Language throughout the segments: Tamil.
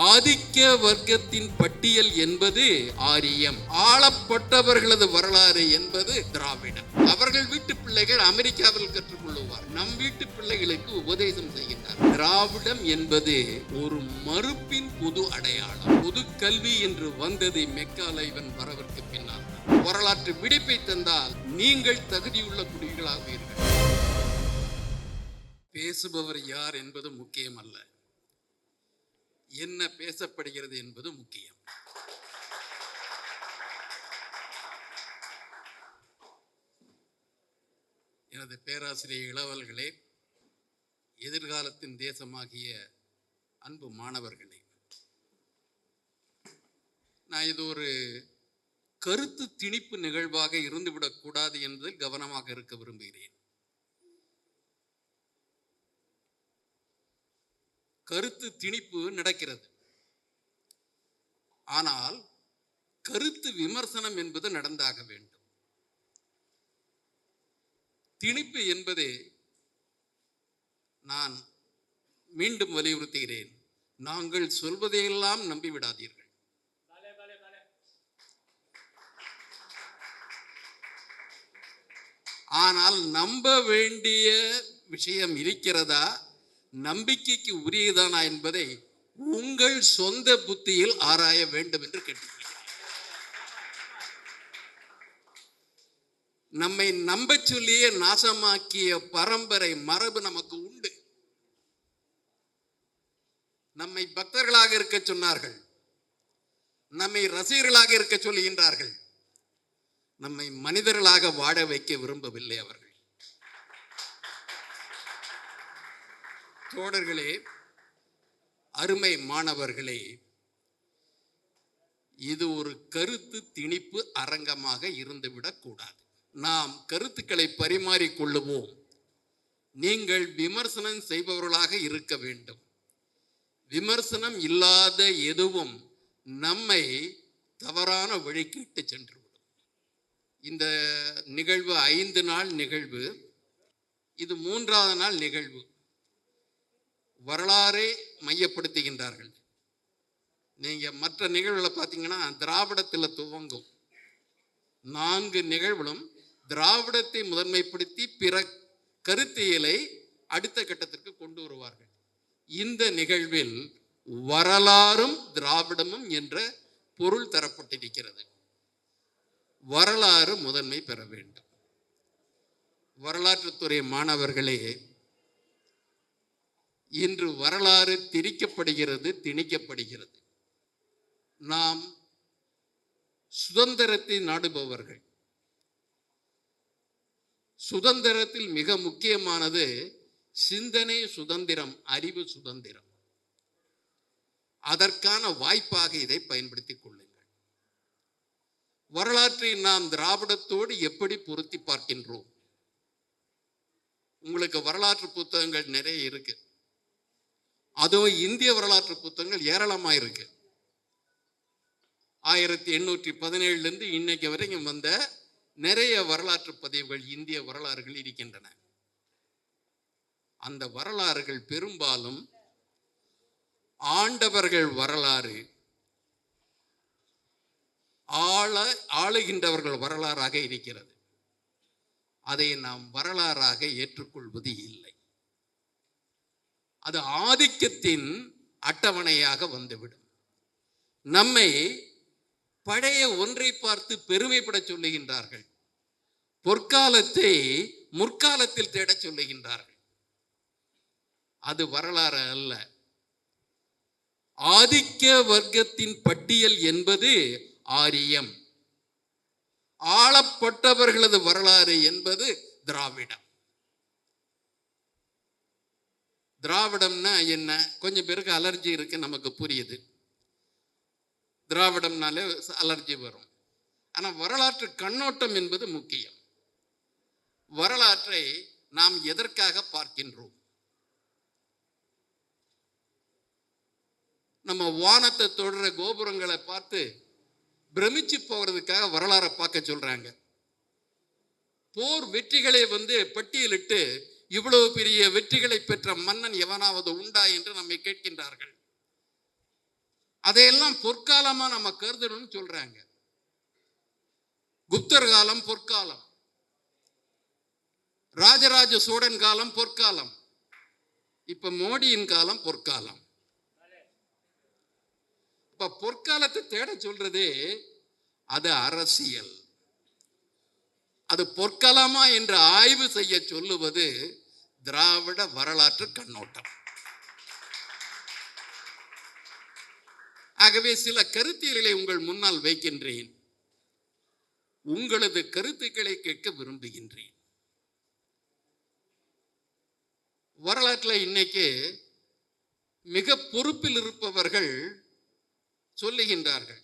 ஆதிக்க வர்க்கத்தின் பட்டியல் என்பது ஆரியம். ஆளப்பட்டவர்களது வரலாறு என்பது திராவிடம். அவர்கள் வீட்டு பிள்ளைகள் அமெரிக்காவில் கற்றுக்கொள்ளுவார். நம் வீட்டு பிள்ளைகளுக்கு உபதேசம் செய்கின்றார். திராவிடம் என்பது ஒரு மறுப்பின் பொது அடையாளம். பொது கல்வி என்று வந்தது மெக்காலைவன் வரவிற்கு பின்னால். வரலாற்று விடுப்பை தந்தால் நீங்கள் தகுதியுள்ள குடிகளாவீர்கள் பேசுபவர் யார் என்பது முக்கியமல்ல. என்ன பேசப்படுகிறது என்பது முக்கியம். எனது பேராசிரியர் இளவல்களே எதிர்காலத்தின் தேசமாகிய அன்பு மாணவர்களே நான் இது ஒரு கருத்து திணிப்பு நிகழ்வாக இருந்துவிடக்கூடாது என்பதில் கவனமாக இருக்க விரும்புகிறேன். கருத்து திணிப்பு நடக்கிறது. ஆனால் கருத்து விமர்சனம் என்பது நடந்தாக வேண்டும். திணிப்பு என்பதே நான் மீண்டும் வலியுறுத்துகிறேன். நாங்கள் சொல்வதையெல்லாம் நம்பிவிடாதீர்கள். ஆனால் நம்ப வேண்டிய விஷயம் இருக்கிறதா? நம்பிக்கைக்கு உரியதானா என்பதை உங்கள் சொந்த புத்தியில் ஆராய வேண்டும் என்று கேட்டுக்கொள்கிறேன். நம்மை நம்ப சொல்லியே நாசமாக்கிய பரம்பரை மரபு நமக்கு உண்டு. நம்மை பக்தர்களாக இருக்க சொன்னார்கள். நம்மை ரசிகர்களாக இருக்க சொல்லுகின்றார்கள். நம்மை மனிதர்களாக வாழ வைக்க விரும்பவில்லை அவர்கள். தோழர்களே அருமை மாணவர்களே இது ஒரு கருத்து திணிப்பு அரங்கமாக இருந்துவிடக் கூடாது. நாம் கருத்துக்களை பரிமாறிக்கொள்ளுவோம் நீங்கள் விமர்சனம் செய்பவர்களாக இருக்க வேண்டும். விமர்சனம் இல்லாத எதுவும் நம்மை தவறான வழிக்கு இட்டு சென்றுவிடும். இந்த நிகழ்வு ஐந்து நாள் நிகழ்வு. இது மூன்றாவது நாள் நிகழ்வு. வரலாறை மையப்படுத்துகின்றார்கள். நீங்கள் மற்ற நிகழ்வுகளை பார்த்தீங்கன்னா திராவிடத்தில் துவங்கும். நான்கு நிகழ்வுகளும் திராவிடத்தை முதன்மைப்படுத்தி பிற கருத்தியலை அடுத்த கட்டத்திற்கு கொண்டு வருவார்கள். இந்த நிகழ்வில் வரலாறும் திராவிடமும் என்ற பொருள் தரப்பட்டிருக்கிறது. வரலாறு முதன்மை பெற வேண்டும். வரலாற்றுத்துறை மாணவர்களே இன்று வரலாறு திரிக்கப்படுகிறது திணிக்கப்படுகிறது. நாம் சுதந்திரத்தை நாடுபவர்கள். சுதந்திரத்தில் மிக முக்கியமானது சிந்தனை சுதந்திரம் அறிவு சுதந்திரம். அதற்கான வாய்ப்பாக இதை பயன்படுத்திக் கொள்ளுங்கள். வரலாற்றை நாம் திராவிடத்தோடு எப்படி பொருத்தி பார்க்கின்றோம்? உங்களுக்கு வரலாற்று புத்தகங்கள் நிறைய இருக்குது அதுவும் இந்திய வரலாற்று புத்தகங்கள் ஏராளமாக இருக்கு. ஆயிரத்தி எண்ணூற்றி பதினேழுலேருந்து இன்னைக்கு வரைக்கும் வந்த நிறைய வரலாற்று பதிவுகள் இந்திய வரலாறுகள் இருக்கின்றன. அந்த வரலாறுகள் பெரும்பாலும் ஆண்டவர்கள் வரலாறு ஆள ஆளுகின்றவர்கள் வரலாறாக இருக்கிறது. அதை நாம் வரலாறாக ஏற்றுக்கொள்வது இல்லை. அது ஆதிக்கத்தின் அட்டவணையாக வந்துவிடும். நம்மை பழைய ஒன்றை பார்த்து பெருமைப்பட சொல்லுகின்றார்கள். பொற்காலத்தை முற்காலத்தில் தேடச் சொல்லுகின்றார்கள். அது வரலாறு அல்ல. ஆதிக்க வர்க்கத்தின் பட்டியல் என்பது ஆரியம். ஆளப்பட்டவர்களது வரலாறு என்பது திராவிடம். திராவிடம்னா என்ன? கொஞ்சம் பேருக்கு அலர்ஜி இருக்கு நமக்கு புரியுது. திராவிடம்னாலே அலர்ஜி வரும். ஆனால் வரலாற்று கண்ணோட்டம் என்பது முக்கியம். வரலாற்றை நாம் எதற்காக பார்க்கின்றோம்? நம்ம வானத்தை தொடர கோபுரங்களை பார்த்து பிரமிச்சு போகிறதுக்காக வரலாறை பார்க்க சொல்றாங்க. போர் வெற்றிகளை வந்து பட்டியலிட்டு இவ்வளவு பெரிய வெற்றிகளை பெற்ற மன்னன் எவனாவது உண்டா என்று நம்மை கேட்கின்றார்கள். அதையெல்லாம் பொற்காலமா நம்ம கருதணும்னு சொல்றாங்க. குப்தர் காலம் பொற்காலம். ராஜராஜ சோழன் காலம் பொற்காலம். இப்ப மோடியின் காலம் பொற்காலம். இப்ப பொற்காலத்தை தேட சொல்றதே அது அரசியல். அது பொற்காலமா என்று ஆய்வு செய்ய சொல்லுவது திராவிட வரலாற்று கண்ணோட்டம். ஆகவே சில கருத்தியல்களை உங்கள் முன்னால் வைக்கின்றேன். உங்களது கருத்துக்களை கேட்க விரும்புகின்றேன். வரலாற்றில் இன்னைக்கு மிக பொறுப்பில் இருப்பவர்கள் சொல்லுகின்றார்கள்.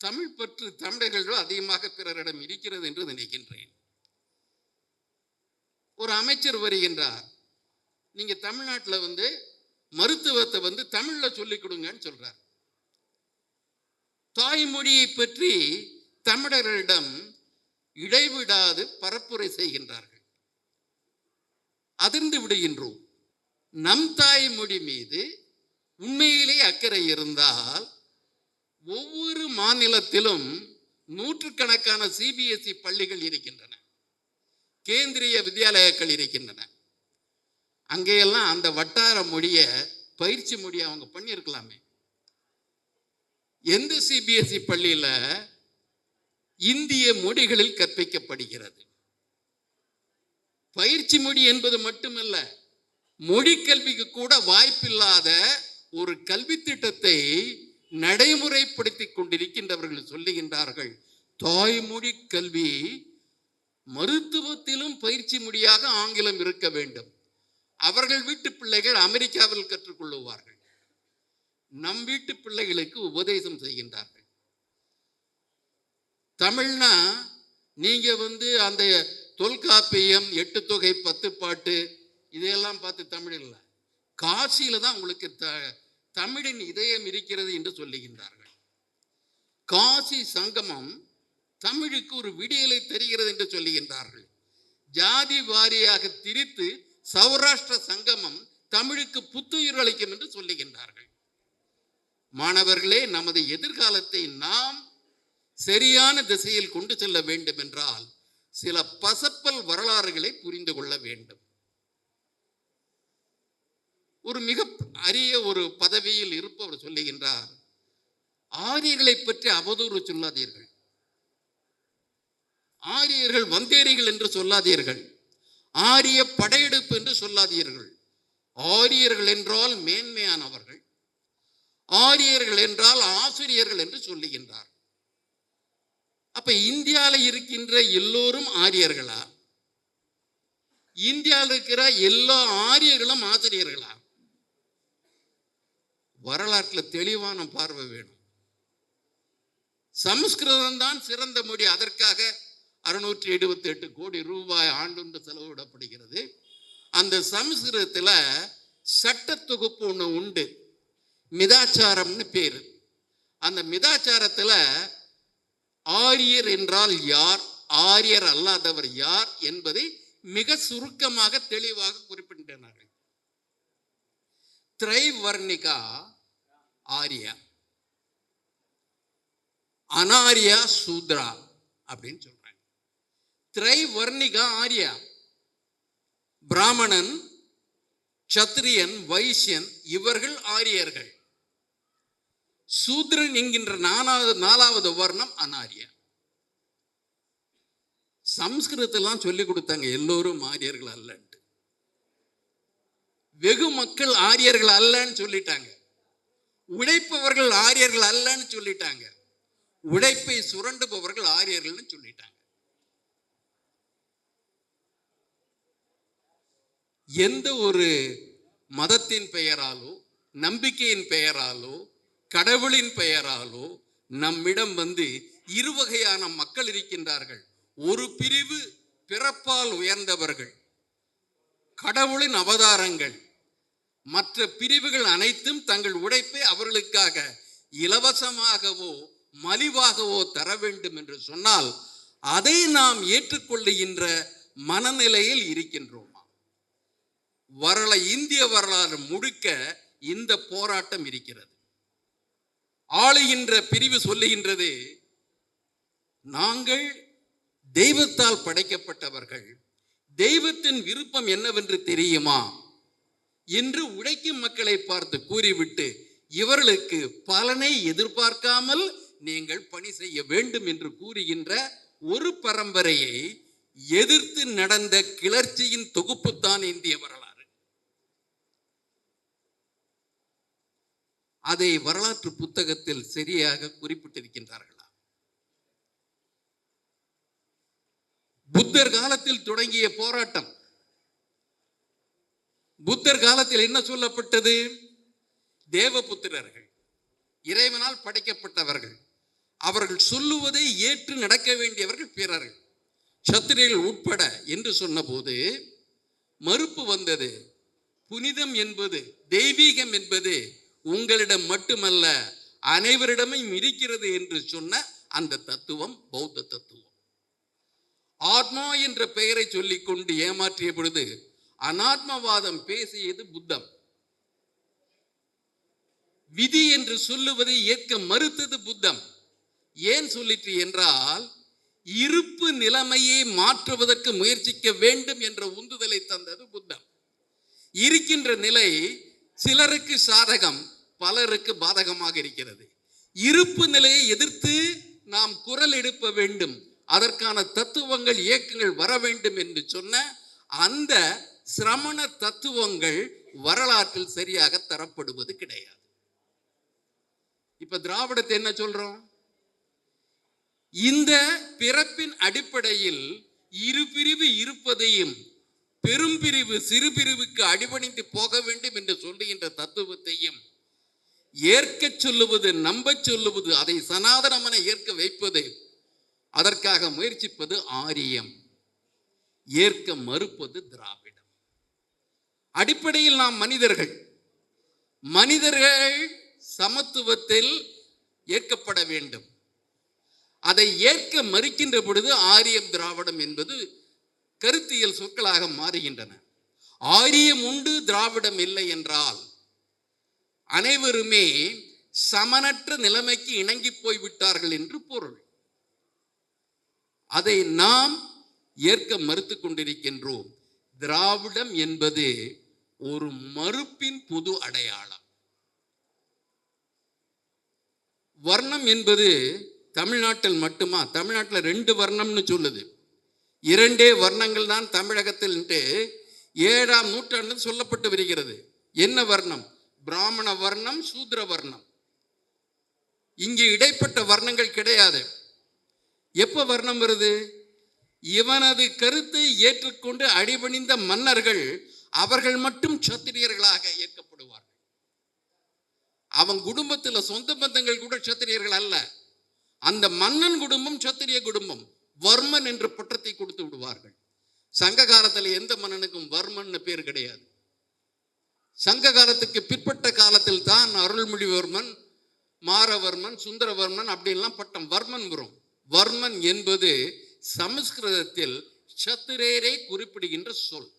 தமிழ் பற்று தமிழர்கள் அதிகமாக பிறரிடம் இருக்கிறது என்று நினைக்கின்றேன். ஒரு அமைச்சர் வருகின்றார். நீங்க தமிழ்நாட்டில் வந்து மருத்துவத்தை வந்து தமிழ்ல சொல்லிக் கொடுங்கன்னு சொல்றார். தாய்மொழியை பற்றி தமிழர்களிடம் இடைவிடாது பரப்புரை செய்கின்றார்கள். அதிர்ந்து விடுகின்றோம். நம் தாய்மொழி மீது உண்மையிலே அக்கறை இருந்தால் ஒவ்வொரு மாநிலத்திலும் நூற்றுக்கணக்கான சிபிஎஸ்இ பள்ளிகள் இருக்கின்றன. கேந்திரிய வித்யாலயங்கள் இருக்கின்றன. அங்கேயெல்லாம் அந்த வட்டார மொழியை பயிற்சி மொழியை அவங்க பண்ணியிருக்கலாமே. எந்த சிபிஎஸ்இ பள்ளியில் இந்திய மொழிகளில் கற்பிக்கப்படுகிறது? பயிற்சி மொழி என்பது மட்டுமல்ல மொழி கல்விக்கு கூட வாய்ப்பில்லாத ஒரு கல்வி திட்டத்தை நடைமுறைப்படுத்தி கொண்டிருக்கின்றவர்கள் சொல்லுகின்றார்கள் தாய்மொழி கல்வி மருத்துவத்திலும் பயிற்சி மொழியாக ஆங்கிலம் இருக்க வேண்டும். அவர்கள் வீட்டு பிள்ளைகள் அமெரிக்காவில் கற்றுக்கொள்ளுவார்கள். நம் வீட்டு பிள்ளைகளுக்கு உபதேசம் செய்கின்றார்கள். தமிழ்னா நீங்க வந்து அந்த தொல்காப்பியம் எட்டு தொகை பத்து பாட்டு இதையெல்லாம் பார்த்து தமிழ் இல்லை. காசியில தான் உங்களுக்கு த தமிழின் இதயம் இருக்கிறது என்று சொல்லுகின்றார்கள். காசி சங்கமம் தமிழுக்கு ஒரு விடியலை தருகிறது என்று சொல்லுகின்றார்கள். ஜாதி வாரியாக திரித்து சௌராஷ்டிர சங்கமம் தமிழுக்கு புத்துயிர் அளிக்கும் என்று சொல்லுகின்றார்கள். மாணவர்களே நமது எதிர்காலத்தை நாம் சரியான திசையில் கொண்டு செல்ல வேண்டும் என்றால் சில பசப்பல் வரலாறுகளை புரிந்து கொள்ள வேண்டும். ஒரு மிக அரிய ஒரு பதவியில் இருப்பவர் சொல்லுகின்றார் ஆரியர்களை பற்றி அவதூறு சொல்லாதீர்கள். ஆரியர்கள் வந்தேரிகள் என்று சொல்லாதீர்கள். ஆரிய படையெடுப்பு என்று சொல்லாதீர்கள். ஆரியர்கள் என்றால் மேன்மையானவர்கள். ஆரியர்கள் என்றால் ஆசிரியர்கள் என்று சொல்லுகின்றார். அப்ப இந்தியாவில் இருக்கின்ற எல்லோரும் ஆரியர்களா? இந்தியாவில் இருக்கிற எல்லா ஆரியர்களும் ஆசிரியர்களா? வரலாற்றில் தெளிவான பார்வை வேணும். சமஸ்கிருதம் தான் சிறந்த மொழி. அதற்காக அறுநூற்றி எழுபத்தி எட்டு கோடி ரூபாய் ஆண்டுண்டு செலவிடப்படுகிறது. அந்த சமஸ்கிருதத்தில் சட்ட தொகுப்பு ஒன்று உண்டு. மிதாச்சாரம்னு பேர். அந்த மிதாச்சாரத்தில் ஆரியர் என்றால் யார்? ஆரியர் அல்லாதவர் யார் என்பதை மிக சுருக்கமாக தெளிவாக குறிப்பிட்டனார்கள் திரைவர்ணிகா ஆரியா. அனாரியா சூத்ரா அப்படின்னு சொல்றாங்க. திரைவர்ணிகா ஆரியா. பிராமணன் சத்திரியன் வைசியன் இவர்கள் ஆரியர்கள். சூத்ரன் என்கின்ற நாலாவது நாலாவது வர்ணம் அனாரியா. சம்ஸ்கிருதத்தெல்லாம் சொல்லி கொடுத்தாங்க எல்லோரும் ஆரியர்கள் அல்லன்னு. வெகு மக்கள் ஆரியர்கள் அல்லன்னு சொல்லிட்டாங்க. உழைப்பவர்கள் ஆரியர்கள் அல்லன்னு சொல்லிட்டாங்க. உழைப்பை சுரண்டுபவர்கள் ஆரியர்கள்னு சொல்லிட்டாங்க. எந்த ஒரு மதத்தின் பெயராலோ நம்பிக்கையின் பெயராலோ கடவுளின் பெயராலோ நம்மிடம் வந்து இருவகையான மக்கள் இருக்கின்றார்கள். ஒரு பிரிவு பிறப்பால் உயர்ந்தவர்கள். கடவுளின் அவதாரங்கள். மற்ற பிரிவுகள் அனைத்தும் தங்கள் உழைப்பை அவர்களுக்காக இலவசமாகவோ மலிவாகவோ தர வேண்டும் என்று சொன்னால் அதை நாம் ஏற்றுக்கொள்ளுகின்ற மனநிலையில் இருக்கின்றோமா? வரல இந்திய வரலாறு முழுக்க இந்த போராட்டம் இருக்கிறது. ஆளுகின்ற பிரிவு சொல்லுகின்றது நாங்கள் தெய்வத்தால் படைக்கப்பட்டவர்கள். தெய்வத்தின் விருப்பம் என்னவென்று தெரியுமா? என்று உழைக்கும் மக்களை பார்த்து கூறிவிட்டு இவர்களுக்கு பலனை எதிர்பார்க்காமல் நீங்கள் பணி செய்ய வேண்டும் என்று கூறுகின்ற ஒரு பரம்பரையை எதிர்த்து நடந்த கிளர்ச்சியின் தொகுப்புத்தான் இந்திய வரலாறு. அதை வரலாற்று புத்தகத்தில் சரியாக குறிப்பிட்டிருக்கின்றார்களா? புத்தர் காலத்தில் தொடங்கிய போராட்டம் புத்தர் காலத்தில் என்ன சொல்லப்பட்டது? தேவபுத்திரர்கள் இறைவனால் படைக்கப்பட்டவர்கள். அவர்கள் சொல்லுவதை ஏற்று நடக்க வேண்டியவர்கள் பிறர்கள். சத்திரியர்கள் உட்பட என்று சொன்னபோது மறுப்பு வந்தது. புனிதம் என்பது தெய்வீகம் என்பது உங்களிடம் மட்டுமல்ல அனைவரிடமும் இருக்கிறது என்று சொன்ன அந்த தத்துவம் பௌத்த தத்துவம். ஆத்மா என்ற பெயரை சொல்லிக்கொண்டு ஏமாற்றிய பொழுது அனாத்மவாதம் பேசியது புத்தம். விதி என்று சொல்லுவதை ஏற்க மறுத்தது புத்தம். ஏன் சொல்லிற்று என்றால் இருப்பு நிலைமையை மாற்றுவதற்கு முயற்சிக்க வேண்டும் என்ற உந்துதலை தந்தது புத்தம். இருக்கின்ற நிலை சிலருக்கு சாதகம் பலருக்கு பாதகமாக இருக்கிறது. இருப்பு நிலையை எதிர்த்து நாம் குரல் எழுப்ப வேண்டும். அதற்கான தத்துவங்கள் இயக்கங்கள் வர வேண்டும் என்று சொன்ன அந்த சிரமண தத்துவங்கள் வரலாற்றில் சரியாக தரப்படுவது கிடையாது. இப்ப திராவிடத்தை என்ன சொல்றோம்? இந்த பிறப்பின் அடிப்படையில் இரு பிரிவு இருப்பதையும் பெரும்பிரிவு சிறு பிரிவுக்கு அடிபணிந்து போக வேண்டும் என்று சொல்லுகின்ற தத்துவத்தையும் ஏற்க சொல்லுவது நம்ப சொல்லுவது அதை சனாதனமென ஏற்க வைப்பது அதற்காக முயற்சிப்பது ஆரியம். ஏற்க மறுப்பது திராவிடம். அடிப்படையில் நாம் மனிதர்கள். மனிதர்கள் சமத்துவத்தில் ஏற்கப்பட வேண்டும். அதை ஏற்க மறுக்கின்ற பொழுது ஆரியம் திராவிடம் என்பது கருத்தியல் சொற்களாக மாறுகின்றன. ஆரியம் உண்டு திராவிடம் இல்லை என்றால் அனைவருமே சமனற்ற நிலைமைக்கு இணங்கி போய்விட்டார்கள் என்று பொருள். அதை நாம் ஏற்க மறுத்து கொண்டிருக்கின்றோம். திராவிடம் என்பது ஒரு மறுப்பின் புது அடையாளம். வர்ணம் என்பது தமிழ்நாட்டில் மட்டுமா? தமிழ்நாட்டில் ரெண்டு வர்ணம்னு சொல்லுது. இரண்டே வர்ணங்கள் தான் தமிழகத்தில் ஏழாம் நூற்றாண்டு சொல்லப்பட்டு வருகிறது. என்ன வர்ணம்? பிராமண வர்ணம் சூத்ர வர்ணம். இங்கு இடைப்பட்ட வர்ணங்கள் கிடையாது. எப்ப வர்ணம் வருது? இவனது கருத்தை ஏற்றுக்கொண்டு அடிபணிந்த மன்னர்கள் அவர்கள் மட்டும் சத்திரியர்களாக ஏற்கப்படுவார்கள். அவன் குடும்பத்தில் சொந்த பந்தங்கள் கூட சத்திரியர்கள் அல்ல. அந்த மன்னன் குடும்பம் சத்திரிய குடும்பம். வர்மன் என்ற பட்டத்தை கொடுத்து விடுவார்கள். சங்க காலத்தில் எந்த மன்னனுக்கும் வர்மன் பேர் கிடையாது. சங்க காலத்துக்கு பிற்பட்ட காலத்தில் தான் அருள்மொழிவர்மன் மாரவர்மன் சுந்தரவர்மன் அப்படின்லாம் பட்டம் வர்மன் வரும். வர்மன் என்பது சமஸ்கிருதத்தில் சத்துரேரை குறிப்பிடுகின்ற சொல்.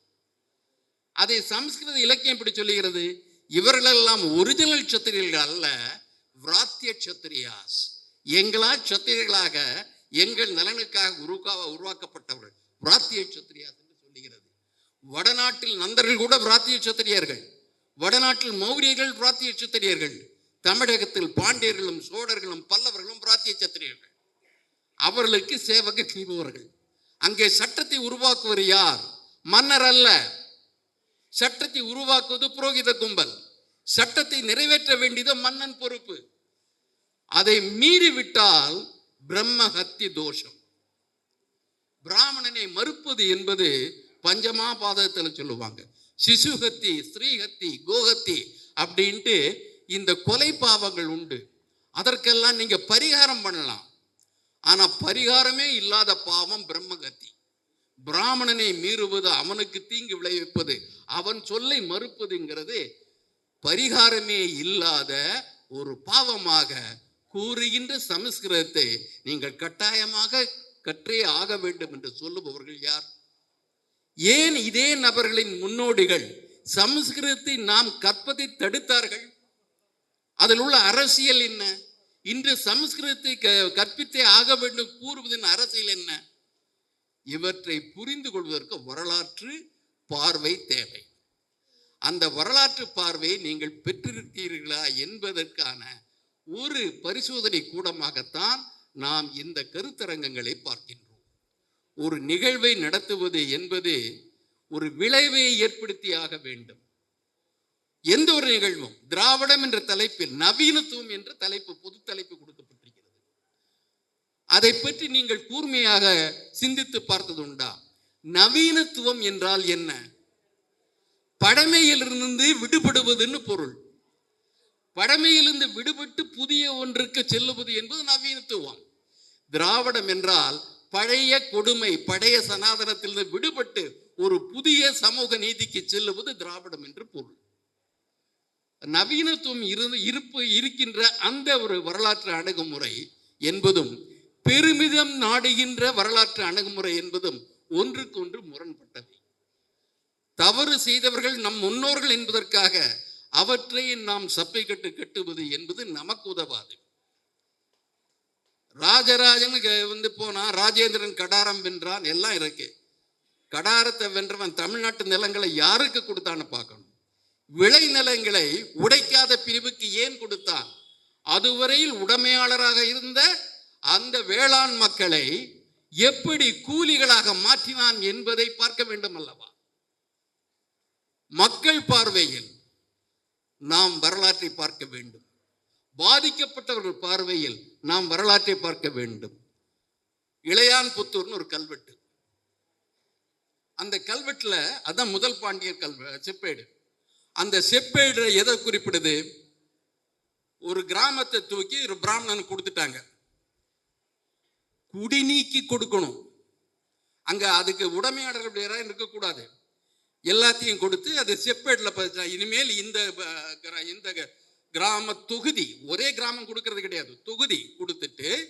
அதை சம்ஸ்கிருத இலக்கியம் எப்படி சொல்லுகிறது? இவர்களெல்லாம் ஒரிஜினல் சத்திரியர்கள் அல்ல விராத்திய சத்திரியாஸ் எங்களா சத்திரியர்களாக எங்கள் நலனுக்காக உருவாக உருவாக்கப்பட்டவர்கள் விராத்திய சத்திரியாஸ் என்று சொல்லுகிறது. வடநாட்டில் நந்தர்கள் கூட விராத்திய சத்திரியர்கள் வடநாட்டில் மௌரியர்கள் பிராத்திய சத்திரியர்கள் தமிழகத்தில் பாண்டியர்களும் சோழர்களும் பல்லவர்களும் பிராத்திய சத்திரியர்கள் அவர்களுக்கு சேவக செய்பவர்கள் அங்கே சட்டத்தை உருவாக்குவர் யார்? மன்னர் அல்ல. சட்டத்தை உருவாக்குவது புரோகித கும்பல். சட்டத்தை நிறைவேற்ற வேண்டியது மன்னன் பொறுப்பு. அதை மீறிவிட்டால் பிரம்மஹத்தி தோஷம். பிராமணனை மறுப்பது என்பது பஞ்சமா பாதத்தில் சொல்லுவாங்க சிசுஹத்தி ஸ்ரீஹத்தி கோஹத்தி அப்படின்ட்டு இந்த கொலை பாவங்கள் உண்டு. அதற்கெல்லாம் நீங்க பரிகாரம் பண்ணலாம். ஆனா பரிகாரமே இல்லாத பாவம் பிரம்மகத்தி பிராமணனை மீறுவது அவனுக்கு தீங்கு விளைவிப்பது அவன் சொல்லை மறுப்பதுங்கிறது பரிகாரமே இல்லாத ஒரு பாவமாக கூறுகின்ற சமஸ்கிருதத்தை நீங்கள் கட்டாயமாக கற்றே ஆக வேண்டும் என்று சொல்லுபவர்கள் யார்? ஏன் இதே நபர்களின் முன்னோடிகள் சமஸ்கிருதத்தை நாம் கற்பதை தடுத்தார்கள்? அதில் உள்ள அரசியல் என்ன? இன்று சமஸ்கிருதத்தை க- கற்பித்தே ஆக வேண்டும் கூறுவதன் அரசியல் என்ன? இவற்றை புரிந்து கொள்வதற்கு வரலாற்று பார்வை தேவை. அந்த வரலாற்று பார்வையை நீங்கள் பெற்றிருக்கிறீர்களா என்பதற்கான ஒரு பரிசோதனை கூடமாகத்தான் நாம் இந்த கருத்தரங்கங்களை பார்க்கின்றோம். ஒரு நிகழ்வை நடத்துவது என்பது ஒரு விளைவை ஏற்படுத்தியாக வேண்டும். எந்த ஒரு நிகழ்வும் திராவிடம் என்ற தலைப்பில் நவீனத்துவம் என்ற தலைப்பு பொது தலைப்பு கொடுக்க அதை பற்றி நீங்கள் கூர்மையாக சிந்தித்து பார்த்தது உண்டா நவீனத்துவம் என்றால் என்ன? பழமையிலிருந்து விடுபடுவதுன்னு பொருள். பழமையிலிருந்து விடுபட்டு புதிய ஒன்றுக்கு செல்லுவது என்பது நவீனத்துவம். திராவிடம் என்றால் பழைய கொடுமை பழைய சனாதனத்திலிருந்து விடுபட்டு ஒரு புதிய சமூக நீதிக்கு செல்லுவது திராவிடம் என்று பொருள். நவீனத்துவம் இருந்து இருப்பு இருக்கின்ற அந்த ஒரு வரலாற்று அணுகுமுறை என்பதும் பெருமிதம் நாடுகின்ற வரலாற்று அணுகுமுறை என்பதும் ஒன்றுக்கொன்று முரண்பட்டவை. தவறு செய்தவர்கள் நம் முன்னோர்கள் என்பதற்காக அவற்றை நாம் சப்பை கட்டு கட்டுவது என்பது நமக்கு உதவாது. ராஜராஜன் வந்து போனா ராஜேந்திரன் கடாரம் வென்றான் எல்லாம் இருக்கு. கடாரத்தை வென்றவன் தமிழ்நாட்டு நிலங்களை யாருக்கு கொடுத்தான்னு பார்க்கணும். விளை நிலங்களை உடைக்காத பிரிவுக்கு ஏன் கொடுத்தான்? அதுவரையில் உடைமையாளராக இருந்த அந்த வேளாண் மக்களை எப்படி கூலிகளாக மாற்றினான் என்பதை பார்க்க வேண்டும் அல்லவா மக்கள் பார்வையில் நாம் வரலாற்றை பார்க்க வேண்டும். பாதிக்கப்பட்டவர்கள் பார்வையில் நாம் வரலாற்றை பார்க்க வேண்டும். இளையான் புத்தூர்னு ஒரு கல்வெட்டு. அந்த கல்வெட்டில் அதான் முதல் பாண்டியர் கல்வ செப்பேடு. அந்த செப்பேடு எதை குறிப்பிடுது? ஒரு கிராமத்தை தூக்கி ஒரு பிராமணனுக்கு கொடுத்துட்டாங்க. குடிநீக்கி கொடுக்கணும். அங்க அதுக்கு உடைமையாளர்கள் வேற இருக்கக்கூடாது. எல்லாத்தையும் கொடுத்து அது செப்பேட்டில் பதிச்சா இனிமேல் இந்த கிரா- இந்த க- கிராம தொகுதி ஒரே கிராமம் கொடுக்கறது கிடையாது. தொகுதி கொடுத்துட்டு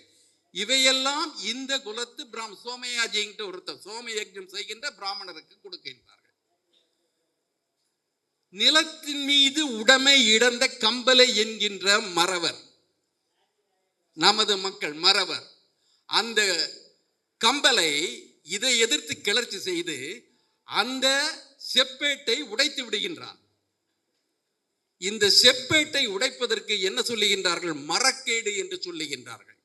இவையெல்லாம் இந்த குலத்து பிராம சோமயாஜிங்கிட்ட ஒருத்தர் சோமயஜம் செய்கின்ற பிராமணருக்கு கொடுக்கின்றார்கள். நிலத்தின் மீது உடமை இடந்த கம்பலை என்கின்ற மறவர் நமது மக்கள் மறவர் அந்த கம்பலை இதை எதிர்த்து கிளர்ச்சி செய்து அந்த செப்பேட்டை உடைத்து விடுகின்றான். இந்த செப்பேட்டை உடைப்பதற்கு என்ன சொல்லுகின்றார்கள்? மரக்கேடு என்று சொல்லுகின்றார்கள்.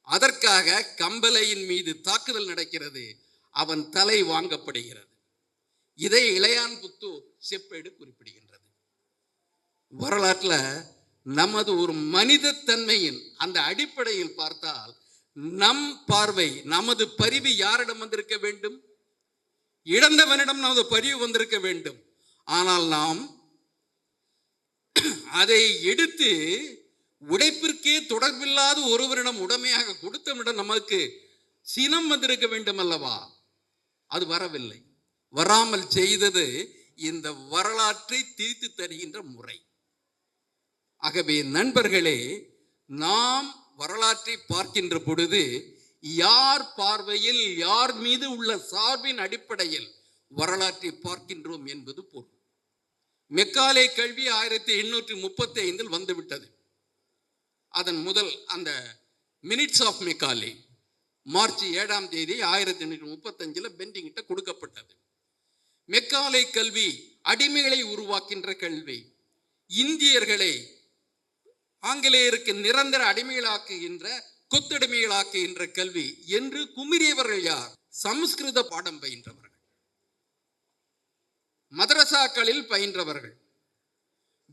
அதற்காக கம்பலையின் மீது தாக்குதல் நடக்கிறது. அவன் தலை வாங்கப்படுகிறது. இதை இளையான் புத்தூர் செப்பேடு குறிப்பிடுகின்றது. வரலாற்றில் நமது ஒரு மனித தன்மையின் அந்த அடிப்படையில் பார்த்தால் நம் பார்வை நமது பரிவு யாரிடம் வந்திருக்க வேண்டும்? இழந்தவனிடம் நமது பரிவு வந்திருக்க வேண்டும். ஆனால் நாம் அதை எடுத்து உடைப்பிற்கே தொடர்பில்லாத ஒருவரிடம் உடமையாக கொடுத்தவிடம் நமக்கு சினம் வந்திருக்க வேண்டும் அல்லவா அது வரவில்லை. வராமல் செய்தது இந்த வரலாற்றை திரித்து தருகின்ற முறை. ஆகவே நண்பர்களே நாம் வரலாற்றை பார்க்கின்ற பொழுது யார் பார்வையில் யார் மீது உள்ள சார்பின் அடிப்படையில் வரலாற்றை பார்க்கின்றோம் என்பது பொருள் மெக்காலே கல்வி ஆயிரத்தி எண்ணூற்றி முப்பத்தி ஐந்தில் வந்துவிட்டது. அதன் முதல் அந்த மினிட்ஸ் ஆஃப் மெக்காலே மார்ச் ஏழாம் தேதி ஆயிரத்தி எண்ணூற்றி முப்பத்தஞ்சில் பெண்டிங்கிட்ட கொடுக்கப்பட்டது. மெக்காலே கல்வி அடிமைகளை உருவாக்கின்ற கல்வி. இந்தியர்களை ஆங்கிலேயருக்கு நிரந்தர அடிமைகளாக்குகின்ற கொத்தடிமைகளாக்குகின்ற கல்வி என்று குமிறியவர்கள் யார்? சமஸ்கிருத பாடம் பயின்றவர்கள். மதரசாக்களில் பயின்றவர்கள்.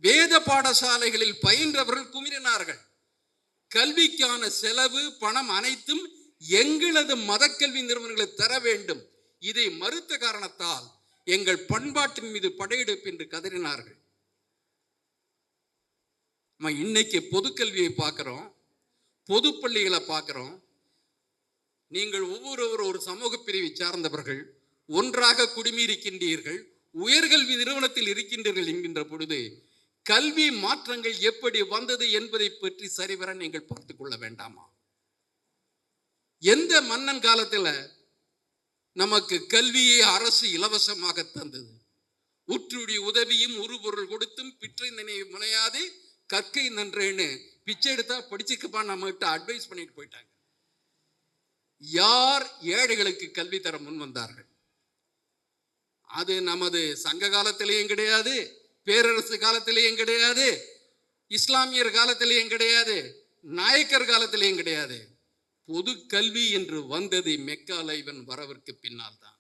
வேத பாடசாலைகளில் பயின்றவர்கள் குமிறினார்கள் கல்விக்கான செலவு பணம் அனைத்தும் எங்களது மதக்கல்வி நிறுவனங்களை தர வேண்டும். இதை மறுத்த காரணத்தால் எங்கள் பண்பாட்டின் மீது படையெடுப்பு என்று கதறினார்கள். நம்ம இன்னைக்கு பொதுக்கல்வியை பார்க்குறோம் பொது பள்ளிகளை பார்க்குறோம். நீங்கள் ஒவ்வொருவரும் ஒரு சமூக பிரிவை சார்ந்தவர்கள் ஒன்றாக குடிமீறிக்கின்றீர்கள் உயர்கல்வி நிறுவனத்தில் இருக்கின்றீர்கள் என்கின்ற பொழுது கல்வி மாற்றங்கள் எப்படி வந்தது என்பதை பற்றி சரிவர நீங்கள் பார்த்து கொள்ள வேண்டாமா? எந்த மன்னன் காலத்தில் நமக்கு கல்வியை அரசு இலவசமாக தந்தது? உற்றுடைய உதவியும் உருபொருள் கொடுத்தும் பிற்றை நினைவு முனையாது கற்கை நன்றேன்னு பிச்சை எடுத்தா படிச்சுக்கப்பா நம்மகிட்ட அட்வைஸ் பண்ணிட்டு போயிட்டாங்க. யார் ஏழைகளுக்கு கல்வி தர முன் வந்தார்கள்? அது நமது சங்க காலத்திலேயும் கிடையாது பேரரசு காலத்திலேயும் கிடையாது இஸ்லாமியர் காலத்திலேயும் கிடையாது நாயக்கர் காலத்திலேயும் கிடையாது. பொது கல்வி என்று வந்தது மெக்காலைவன் வரவிற்கு பின்னால் தான்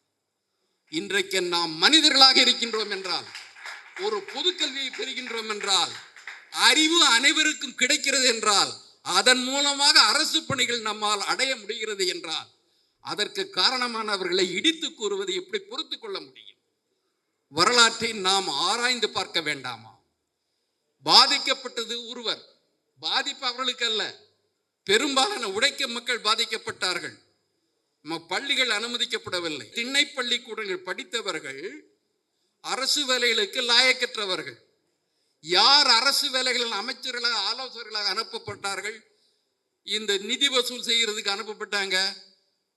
இன்றைக்கு நாம் மனிதர்களாக இருக்கின்றோம் என்றால் ஒரு பொது கல்வியை பெறுகின்றோம் என்றால் அறிவு அனைவருக்கும் கிடைக்கிறது என்றால் அதன் மூலமாக அரசு பணிகள் நம்மால் அடைய முடிகிறது என்றால் அதற்கு காரணமானவர்களை இடித்து கூறுவது எப்படி பொறுத்து கொள்ள முடியும்? வரலாற்றை நாம் ஆராய்ந்து பார்க்க வேண்டாமா? பாதிக்கப்பட்டது ஒருவர். பாதிப்பு அவர்களுக்கு அல்ல பெரும்பாலான உடைக்க மக்கள் பாதிக்கப்பட்டார்கள். ம- பள்ளிகள் அனுமதிக்கப்படவில்லை. திண்ணை பள்ளிக்கூடங்கள் படித்தவர்கள் அரசு வேலைகளுக்கு லாயக்கற்றவர்கள். யார் அரசு வேலைகளில் அமைச்சர்களாக ஆலோசகர்களாக அனுப்பப்பட்டார்கள்? இந்த நிதி வசூல் செய்கிறதுக்கு அனுப்பப்பட்டாங்க.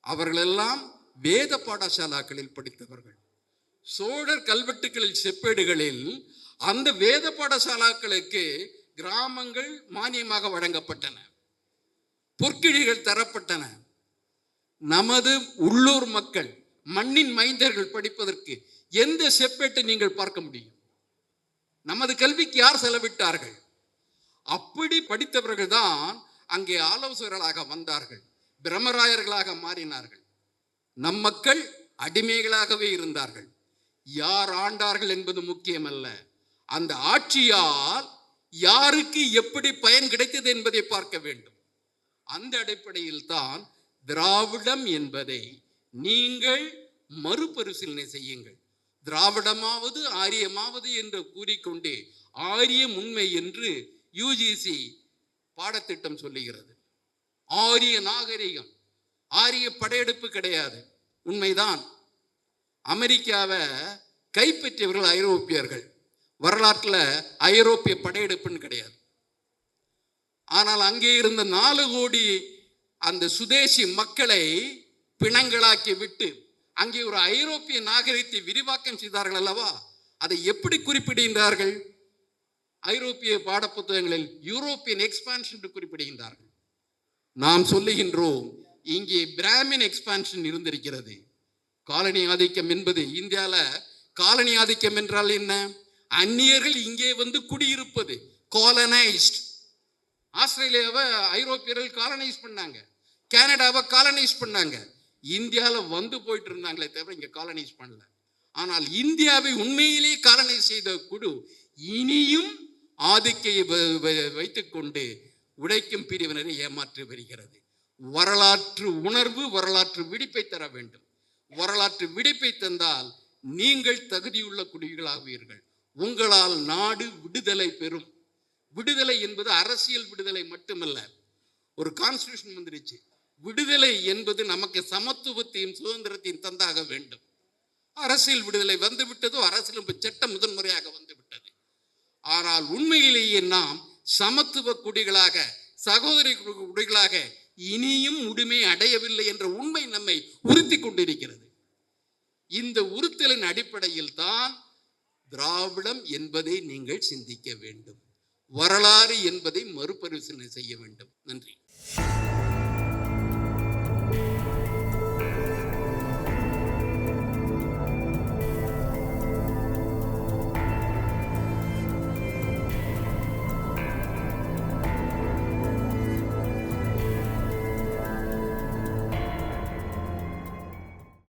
அவர்களெல்லாம் வேத பாடசாலாக்களில் படித்தவர்கள். சோழர் கல்வெட்டுகளில் செப்பேடுகளில் அந்த வேத பாடசாலாக்களுக்கு கிராமங்கள் மானியமாக வழங்கப்பட்டன. பொற்கிழிகள் தரப்பட்டன. நமது உள்ளூர் மக்கள் மண்ணின் மைந்தர்கள் படிப்பதற்கு எந்த செப்பேட்டை நீங்கள் பார்க்க முடியும்? நமது கல்விக்கு யார் செலவிட்டார்கள்? அப்படி படித்தவர்கள் தான் அங்கே ஆலோசகர்களாக வந்தார்கள் பிரம்மராயர்களாக மாறினார்கள். நம் மக்கள் அடிமைகளாகவே இருந்தார்கள். யார் ஆண்டார்கள் என்பது முக்கியமல்ல. அந்த ஆட்சியால் யாருக்கு எப்படி பயன் கிடைத்தது என்பதை பார்க்க வேண்டும். அந்த அடிப்படையில் தான் திராவிடம் என்பதை நீங்கள் மறுபரிசீலனை செய்யுங்கள். திராவிடமாவது ஆரியமாவது என்று கூறிக்கொண்டே ஆரியம் உண்மை என்று யுஜிசி பாடத்திட்டம் சொல்லுகிறது. ஆரிய நாகரிகம் ஆரிய படையெடுப்பு கிடையாது. உண்மைதான். அமெரிக்காவை கைப்பற்றியவர்கள் ஐரோப்பியர்கள். வரலாற்றில் ஐரோப்பிய படையெடுப்புன்னு கிடையாது. ஆனால் அங்கே இருந்த நாலு கோடி அந்த சுதேசி மக்களை பிணங்களாக்கி விட்டு அங்கே ஒரு ஐரோப்பிய நாகரிகத்தை விரிவாக்கம் செய்தார்கள் அல்லவா? அதை எப்படி குறிப்பிடுகின்றார்கள்? ஐரோப்பிய பாடப்புத்தகங்களில் யூரோப்பியன் எக்ஸ்பான்ஷன் என்று குறிப்பிடுகின்றார்கள். நாம் சொல்லுகின்றோம் இங்கே பிராமின் எக்ஸ்பான்ஷன் இருந்திருக்கிறது. காலனி ஆதிக்கம் என்பது இந்தியாவில் காலனி ஆதிக்கம் என்றால் என்ன? அந்நியர்கள் இங்கே வந்து குடியிருப்பது காலனைஸ்ட் ஆஸ்திரேலியாவை ஐரோப்பியர்கள் காலனைஸ் பண்ணாங்க. கனடாவை காலனைஸ் பண்ணாங்க. இந்தியாவில் வந்து போயிட்டு இருந்தாங்களே தவிர இங்கே காலனைஸ் பண்ணல. ஆனால் இந்தியாவை உண்மையிலே காலனைஸ் செய்த குழு இனியும் ஆதிக்கையை வ- வ- வைத்துக்கொண்டு உடைக்கும் பிரிவினரை ஏமாற்றி வருகிறது. வரலாற்று உணர்வு வரலாற்று விடிப்பை தர வேண்டும். வரலாற்று விடிப்பை தந்தால் நீங்கள் தகுதியுள்ள குடிகளாவீர்கள். உங்களால் நாடு விடுதலை பெறும். விடுதலை என்பது அரசியல் விடுதலை மட்டுமல்ல. ஒரு கான்ஸ்டியூஷன் வந்துருச்சு. விடுதலை என்பது நமக்கு சமத்துவத்தையும் சுதந்திரத்தையும் தந்தாக வேண்டும். அரசியல் விடுதலை வந்துவிட்டதோ அரசியலும் சட்டம் முதன்முறையாக வந்துவிட்டது. ஆனால் உண்மையிலேயே நாம் சமத்துவ குடிகளாக சகோதரி குடிகளாக இனியும் உரிமை அடையவில்லை என்ற உண்மை நம்மை உறுத்தி கொண்டிருக்கிறது. இந்த உறுத்தலின் அடிப்படையில் தான் திராவிடம் என்பதை நீங்கள் சிந்திக்க வேண்டும். வரலாறு என்பதை மறுபரிசீலனை செய்ய வேண்டும். நன்றி.